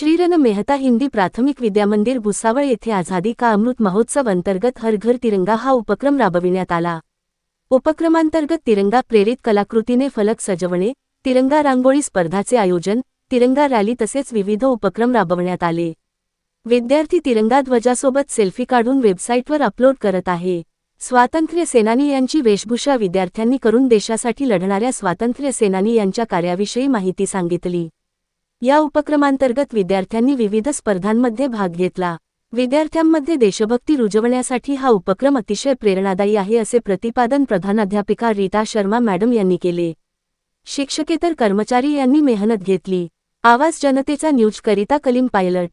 श्रीरन मेहता हिंदी प्राथमिक विद्यामंदिर भुसावळ येथे आझादी का अमृत महोत्सव अंतर्गत हर घर तिरंगा हा उपक्रम राबविण्यात आला. उपक्रमांतर्गत तिरंगा प्रेरित कलाकृतीने फलक सजवणे तिरंगा रांगोळी स्पर्धाचे आयोजन तिरंगा रॅली तसेच विविध उपक्रम राबवण्यात आले. विद्यार्थी तिरंगा ध्वजासोबत सेल्फी काढून वेबसाईटवर अपलोड करत आहे. स्वातंत्र्य सेनानी यांची वेशभूषा विद्यार्थ्यांनी करून देशासाठी लढणाऱ्या स्वातंत्र्य सेनानी यांच्या कार्याविषयी माहिती सांगितली. या उपक्रमांतर्गत विद्यार्थ्यांनी विविध स्पर्धांमध्ये भाग घेतला. विद्यार्थ्यांमध्ये देशभक्ती रुजवण्यासाठी हा उपक्रम अतिशय प्रेरणादायी आहे असे प्रतिपादन प्रधानाध्यापिका रीता शर्मा मॅडम यांनी केले. शिक्षकेतर कर्मचारी यांनी मेहनत घेतली. आवाज जनतेचा न्यूजकरिता कलीम पायलट.